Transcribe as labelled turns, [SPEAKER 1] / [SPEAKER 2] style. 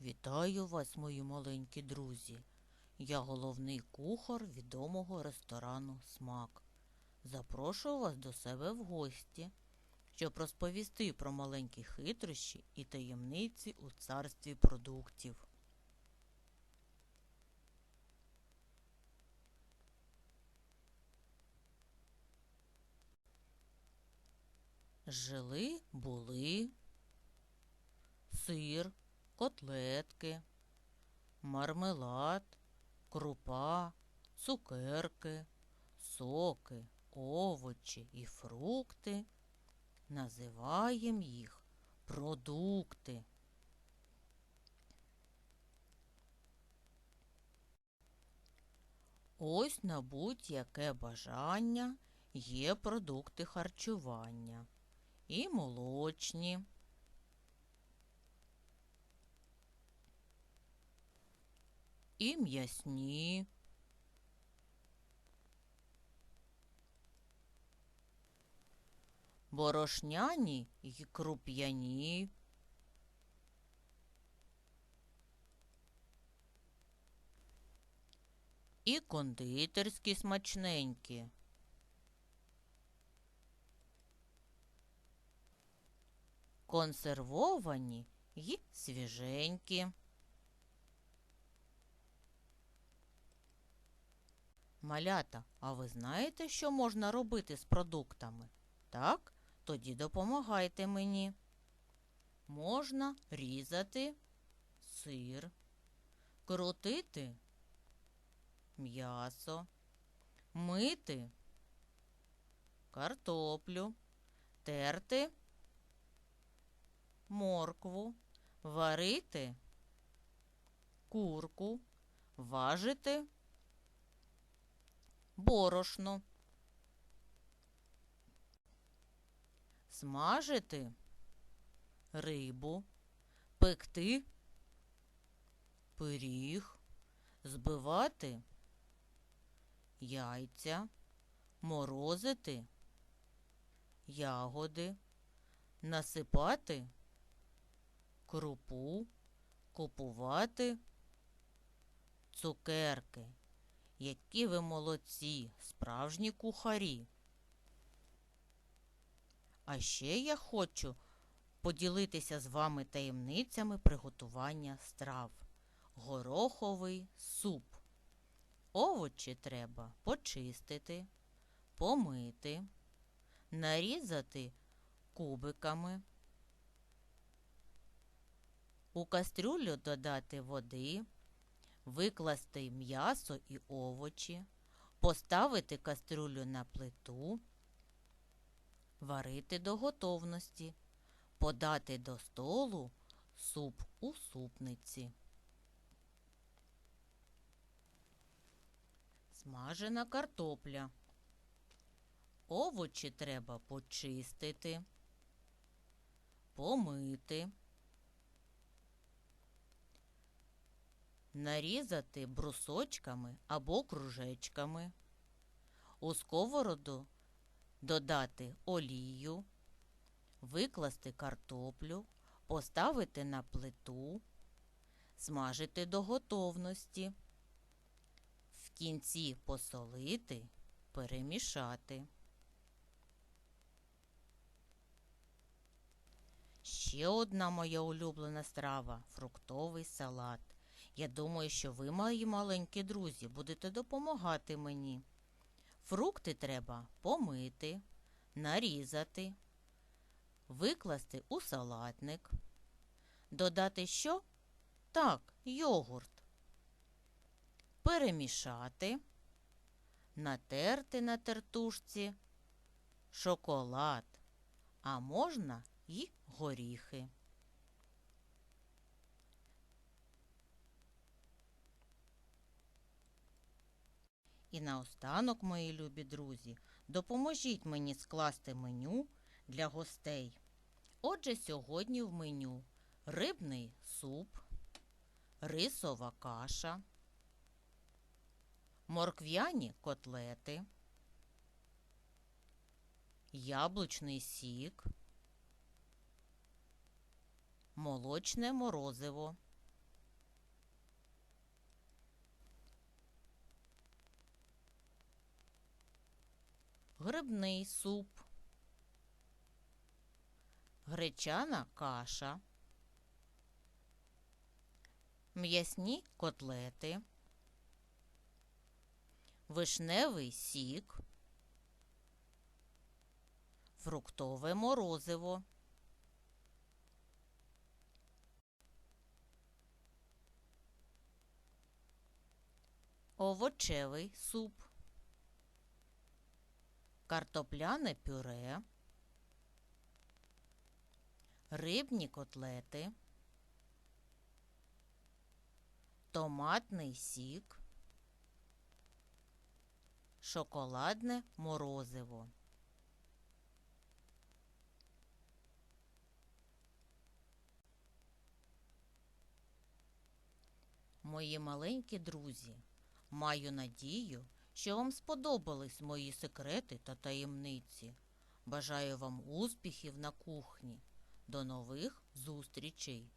[SPEAKER 1] Вітаю вас, мої маленькі друзі. Я головний кухар відомого ресторану Смак. Запрошую вас до себе в гості, щоб розповісти про маленькі хитрощі і таємниці у царстві продуктів. Жили були сир, котлетки, мармелад, крупа, цукерки, соки, овочі і фрукти. Називаємо їх продукти. Ось на будь-яке бажання є продукти харчування. І молочні, і м'ясні. Борошняні й круп'яні. І кондитерські смачненькі. Консервовані й свіженькі. Малята, а ви знаєте, що можна робити з продуктами? Так? Тоді допомагайте мені. Можна різати сир, крутити м'ясо, мити картоплю, терти моркву, варити курку, важити борошно, смажити рибу, пекти пиріг, збивати яйця, морозити ягоди, насипати крупу, купувати цукерки. Які ви молодці, справжні кухарі. А ще я хочу поділитися з вами таємницями приготування страв. Гороховий суп. Овочі треба почистити, помити, нарізати кубиками. У кастрюлю додати води, викласти м'ясо і овочі, поставити кастрюлю на плиту, варити до готовності, подати до столу суп у супниці. Смажена картопля. Овочі треба почистити, помити. Нарізати брусочками або кружечками, у сковороду додати олію, викласти картоплю, поставити на плиту, смажити до готовності, в кінці посолити, перемішати. Ще одна моя улюблена страва фруктовий салат. Я думаю, що ви, мої маленькі друзі, будете допомагати мені. Фрукти треба помити, нарізати, викласти у салатник, додати що? Так, йогурт. Перемішати, натерти на тертушці шоколад, а можна й горіхи. І наостанок, мої любі друзі, допоможіть мені скласти меню для гостей. Отже, сьогодні в меню рибний суп, рисова каша, морквяні котлети, яблучний сік, молочне морозиво, грибний суп, гречана каша, м'ясні котлети, вишневий сік, фруктове морозиво. овочевий суп, картопляне пюре, рибні котлети, томатний сік, шоколадне морозиво. Мої маленькі друзі, маю надію, що вам сподобались мої секрети та таємниці. Бажаю вам успіхів на кухні. До нових зустрічей!